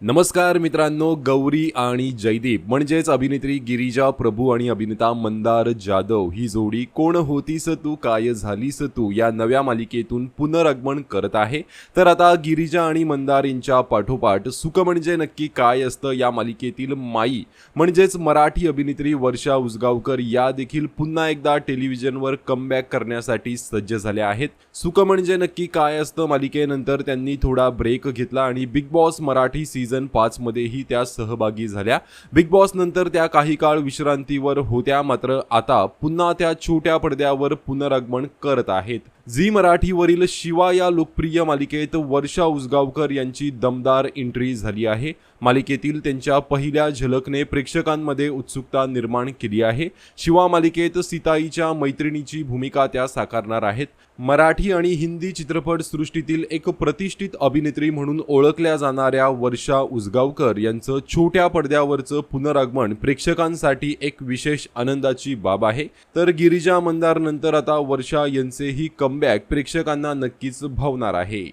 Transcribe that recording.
नमस्कार मित्रांनो गौरी आणि जयदीप. म्हणजेच अभिनेत्री गिरिजा प्रभू आणि अभिनेता मंदार जाधव ही जोडी कोण होतीस तू काय झालीस तू या नव्या मालिकेतून पुनरागमन करत आहे. तर आता गिरिजा आणि मंदार यांच्या पाठोपाठ सुख म्हणजे नक्की काय असतं या मालिकेतील माई. म्हणजेच मराठी अभिनेत्री वर्षा उसगावकर या देखील पुन्हा एकदा टेलिव्हिजनवर कमबॅक करण्यासाठी सज्ज झाल्या आहेत. सुख म्हणजे नक्की काय असतं मालिकेनंतर त्यांनी थोडा ब्रेक घेतला आणि Bigg Boss Marathi season season पाचमध्येही त्या सहभागी झाल्या. बिग बॉस नंतर त्या काही काळ विश्रांतीवर होत्या मात्र आता पुन्हा त्या छोट्या पडद्यावर पुनरागमन करत आहेत. झी मराठीवरील शिवा या लोकप्रिय मालिकेत वर्षा उसगावकर यांची दमदार एंट्री झाली आहे. मालिकेतील त्यांच्या पहिल्या झलकने प्रेक्षकांमध्ये उत्सुकता निर्माण केली आहे. शिवा मालिकेत सीताईच्या मैत्रिणीची भूमिका त्या साकारणार आहेत. मराठी आणि हिंदी चित्रपट सृष्टीतील एक प्रतिष्ठित अभिनेत्री म्हणून ओळखल्या जाणाऱ्या वर्षा उसगावकर यांचं छोट्या पडद्यावरचं पुनरागमन प्रेक्षकांसाठी एक विशेष आनंदाची बाब आहे. तर गिरिजा मंदार नंतर आता वर्षा यांचेही कम कमबॅक प्रेक्षकांना नक्कीच भावणार आहे.